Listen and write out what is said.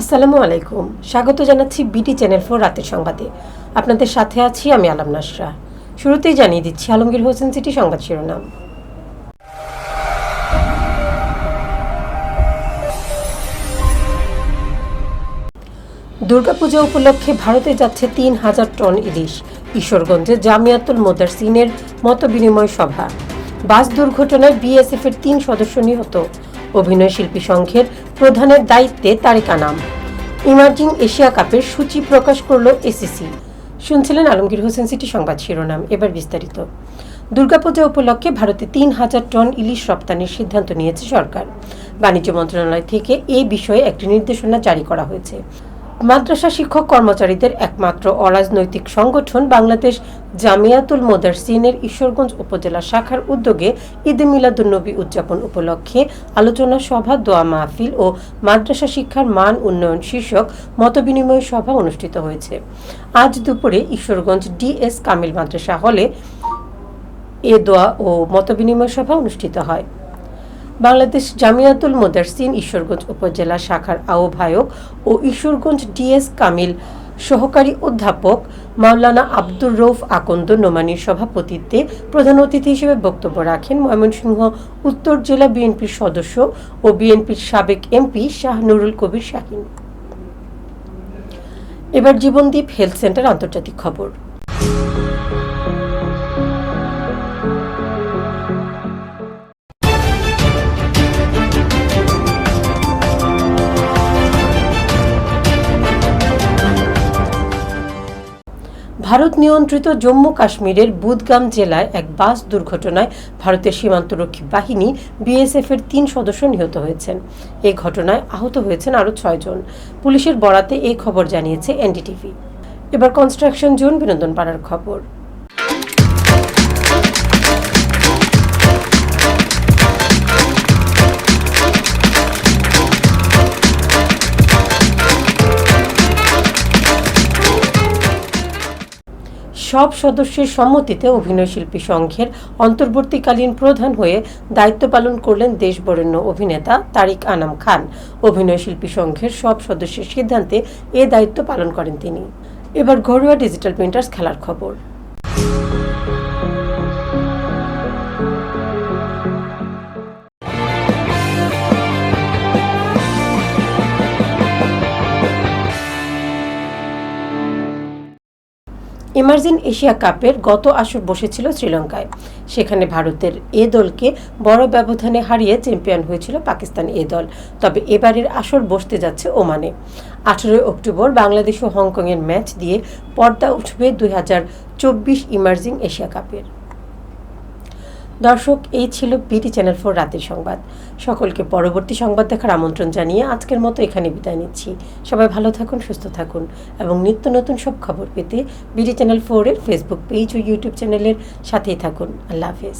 আসসালামু আলাইকুম। স্বাগত জানাচ্ছি বিটি চ্যানেল ফোর রাতের সংবাদে। আপনাদের সাথে আছি আমি আলম নাসরা। শুরুতেই জানিয়ে দিচ্ছি আলমগীর হোসেন সিটি সংবাদ শিরোনাম। দুর্গাপূজা উপলক্ষে ভারতে যাচ্ছে তিন হাজার টন ইলিশ। ঈশ্বরগঞ্জে জামিয়াতুল মোদারসিনের মত বিনিময় সভা। বাস দুর্ঘটনায় বিএসএফ এর তিন সদস্য নিহত। অভিনয় শিল্পী সংঘের প্রধানের দায়িত্বে তারেকা নাম। ইমার্জিং এশিয়া কাপের সূচি প্রকাশ করল এসিসি শুনছিলেন আলমগীর হোসেন সিটি সংবাদ শিরোনাম। এবার বিস্তারিত। দুর্গাপূজা উপলক্ষে ভারতে তিন হাজার টন ইলিশ রপ্তানির সিদ্ধান্ত নিয়েছে সরকার। বাণিজ্য মন্ত্রণালয় থেকে এই বিষয়ে একটি নির্দেশনা জারি করা হয়েছে। মাদ্রাসা শিক্ষক কর্মচারীদের একমাত্র অরাজনৈতিক সংগঠন বাংলাদেশ জামিয়াতুল মোদারসিনের ঈশ্বরগঞ্জ উপজেলা শাখার উদ্যোগে ঈদে মিলাদুন্নবী উদযাপন উপলক্ষে আলোচনা সভা, দোয়া মাহফিল ও মাদ্রাসা শিক্ষার মান উন্নয়ন শীর্ষক মতবিনিময় সভা অনুষ্ঠিত হয়েছে। আজ দুপুরে ঈশ্বরগঞ্জ ডিএস কামিল মাদ্রাসা হলে এ দোয়া ও মতবিনিময় সভা অনুষ্ঠিত হয়। বাংলাদেশ জামিয়াতুল মোদারসিন ঈশ্বরগঞ্জ উপজেলা শাখার আহ্বায়ক ও ঈশ্বরগঞ্জ ডিএস কামিল সহকারী অধ্যাপক মাওলানা আব্দুর রৌফ আকন্দ নোমানির সভাপতিত্বে প্রধান অতিথি হিসেবে বক্তব্য রাখেন ময়মনসিংহ, উত্তর জেলা বিএনপির সদস্য ও বিএনপির সাবেক এমপি শাহ নুরুল কবির শাহিন এবার জীবনদীপ হেলথ সেন্টার আন্তর্জাতিক খবর। ভারত নিয়ন্ত্রিত জম্মু কাশ্মীরের বুদগাম জেলায় এক বাস দুর্ঘটনায় ভারতের সীমান্তরক্ষী বাহিনী বিএসএফ এর তিন সদস্য নিহত হয়েছেন। এই ঘটনায় আহত হয়েছেন আরও ছয়জন পুলিশের বরাতে এই খবর জানিয়েছে এনডিটিভি। এবার কনস্ট্রাকশন জোন বিনোদন পাড়ার খবর। সব সদস্যের সম্মতিতে অভিনয়শিল্পী সংঘের অন্তর্বর্তীকালীন প্রধান হয়ে দায়িত্ব পালন করলেন দেশবরেণ্য অভিনেতা তারিক আনাম খান। অভিনয়শিল্পী সংঘের সব সদস্যের সিদ্ধান্তে এ দায়িত্ব পালন করেন তিনি। এবার ঘরোয়া ডিজিটাল প্রিন্টার্স খেলার খবর। ইমার্জিন এশিয়া কাপের গত আসর বসেছিল শ্রীলঙ্কায়। সেখানে ভারতের এ দলকে বড় ব্যবধানে হারিয়ে চ্যাম্পিয়ন হয়েছিল পাকিস্তান এ দল। তবে এবারের আসর বসতে যাচ্ছে ওমানে। আঠেরোই অক্টোবর বাংলাদেশ ও হংকংয়ের ম্যাচ দিয়ে পর্দা উঠবে দুই হাজার চব্বিশ ইমার্জিং এশিয়া কাপের। দর্শক, এই ছিল বিটি চ্যানেল ফোর রাতের সংবাদ। সকলকে পরবর্তী সংবাদ দেখার আমন্ত্রণ জানিয়ে আজকের মতো এখানে বিদায় নিচ্ছি। সবাই ভালো থাকুন, সুস্থ থাকুন এবং নিত্য নতুন সব খবর পেতে বিটি চ্যানেল ফোরের ফেসবুক পেজ ও ইউটিউব চ্যানেলের সাথেই থাকুন। আল্লাহ হাফেজ।